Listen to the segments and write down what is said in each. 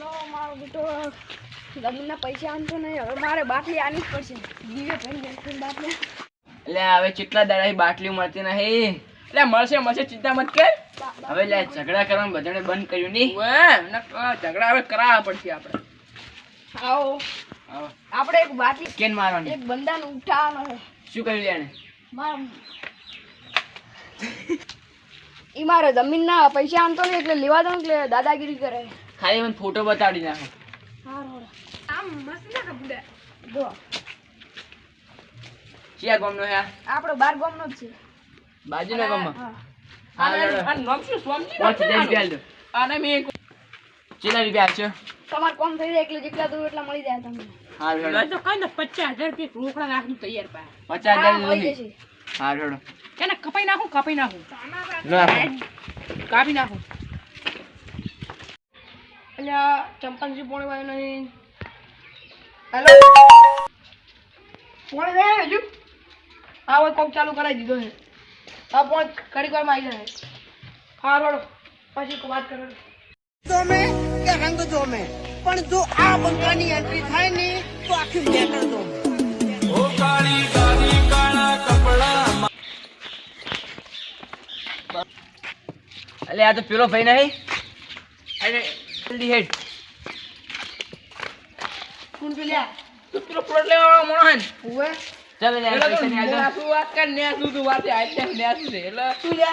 લો મારો બેટો લગ્નના પૈસા આમ તો નહીં. હવે મારે બાટલી આની જ પડશે. દીવે ભાઈ બાટલી. એટલે હવે કેટલા દાડા બાટલી મળતી નહીં. એટલે મળશે મળશે ચિંતા મત કર. હવે લે ઝઘડા કરવાનું બધાને બંધ કર્યું નહીં. ઝઘડા હવે કરાવવા પડશે આપણે. આવો. આપણે એક બાટલી કેન મારવાની? એક બંદાને ઉઠાવવાનો શું કર્યું એને? માર ઈ મારે જમીનના પૈસા તો નહીં એટલે લેવા દઉં એટલે દાદાગીરી કરે. ખાલી મને ફોટો બતાડી નાખો. આમ મસ્ત ના કપડા જો. ક્યાં ગામનો હે આપણો બાર ગામનો જ છે. બાજુના ગામમાં? હા. હા, આને લડો. આને નામ શું? સ્વામીજી પાંચ નામ હજાર શું રૂપિયા આનું? આલજો. આને મેં કેટલા રૂપિયા આપશો તમારે કોમ થઈ જાય એટલે જેટલા દૂર એટલા મળી જાય તમને. હા હેડો તો કઈ ને પચાસ હજાર રૂપિયા રોકડા નાખું તૈયાર પા પચાસ હજાર મળી જશે. હા હેડો એને કપાઈ નાખું કપાઈ નાખું. કાપી નાખું. એટલે આ ચંપલજી પોણે વાયો નહીં. હેલો પોણે જાય હજુ? હા હવે કોક ચાલુ કરાવી દીધો છે. હા પોણ ઘડીક વારમાં આવી જાય હા રોડો. પછી વાત કરો જોમે કે રંગ જોમે? પણ જો આ બંકાની એન્ટ્રી થાય ને તો આખી મેટર જોમે. એટલે આ તો પેલો ભાઈ નહીં? અરે જલ્દી હેડ. કોણ તું પેલો પ્લોટ લેવા મોણો હે પૈસા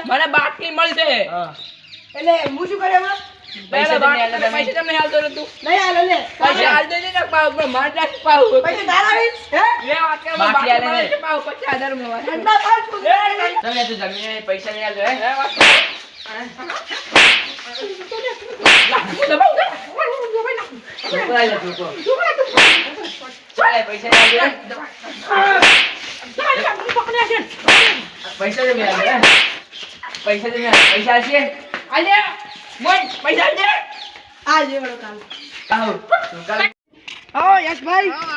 મને બાટલી. એટલે હું શું કરે તમને હાલતો નહીં હાલે લે. પૈસા હાલ દેજે ને પાવ પણ માર નાખ પાવ પૈસા તારા આવી હે? લે વાત કર પાવ વાત તમે તો જમીને પૈસા નહીં આલજો હે. વાત પૈસા. પૈસા? પૈસા.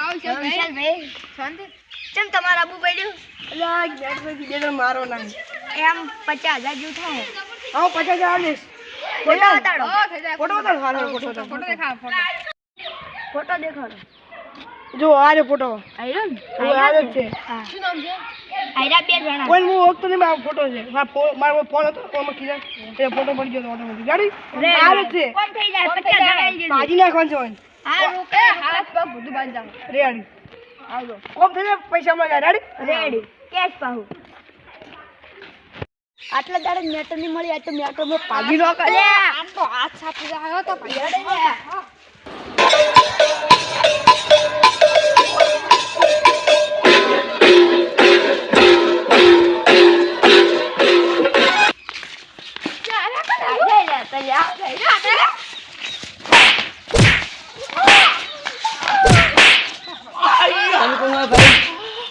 પૈસા પૈસા દે. શાંતિ ચમ તમારા આબુ પડ્યું એટલે આ મારો નામ એમ પચાસ હજાર જેવું થાય આવો પચાસ હજાર આલીશ ફોટો બતાડો ફોટો બતાડ હાલો ફોટો ફોટો દેખાડ ફોટો. દેખાડો. જો આ રે ફોટો. આયરો ને? હવે આ જ છે. હા. શું નામ છે? આયરા બે જણા કોઈ હું ઓળખતો નહીં મારો ફોટો છે. હા મારો ફોન હતો ફોનમાં કીધા એ ફોટો પડી ગયો ઓટોમેટિક ગાડી આ જ છે. કોણ થઈ જાય? પચાસ હજાર આવી જશે ભાજી નાખવાનું છે. હા રોકે. હાથ પગ બધું બાંધી રેડી. આવજો. કોમ થઈ જાય પૈસા મળે રેડી? રેડી. કેશ પાહુ. આટલા દાડે મેટરની મળી આ તો મેટરમાં પાજી નો કરે. આમ તો હાથ છાપી આવ્યો તો ભાઈ.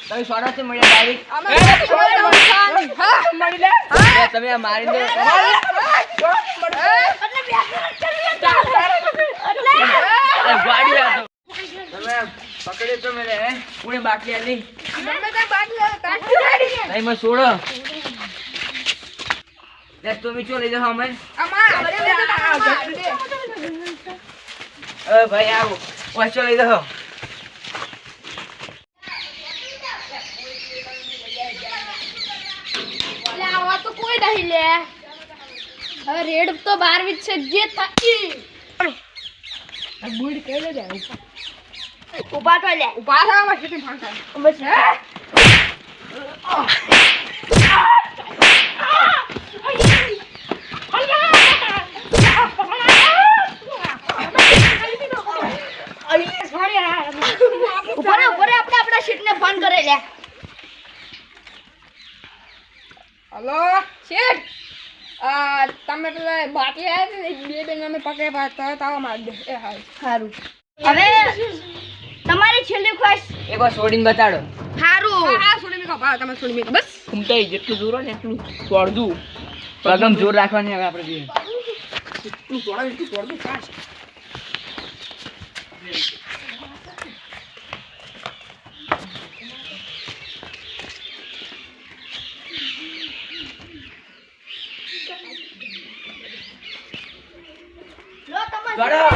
તમે સોના થી મળ્યા. ડાયરેક્ટ મળી લે. તમે આ મારી દો અરે ગાડી આ તો. તમે તો મેરે હે? પૂરી બાટલી આલી. નહીં મને છોડો. લે તમે ચો લઈ જાઓ અમે? અ ભાઈ આવો. વાંચો લઈ જાઓ તો કોઈ નહીં લે. હવે રેડ તો બારવી છે જે થાકી. બુડ કહી દે ઊભા તો લે ઊભા થા માં કેટલી ફાંકા બસ ઉપર ઉપર આપણે આપણા સીટને ફોન કરે લે. હલો? શેઠ આ તમે પેલા બાટલી આવ્યા ને બે બેન અમે પકડે પાસ તરત આવો મારી દે. એ હાલ. સારું હવે તમારી છેલ્લી ખ્વાશ એક વાર છોડીને બતાડો. સારું હા છોડી મીકો ભાવ તમે છોડી મીકો બસ. ઘૂમતાઈ જેટલું જોર હોય ને એટલું તોડદું. પ્રથમ જોર રાખવાની હવે આપણે જોઈએ. એટલું તોડાય એટલું તોડદું fast. ગળો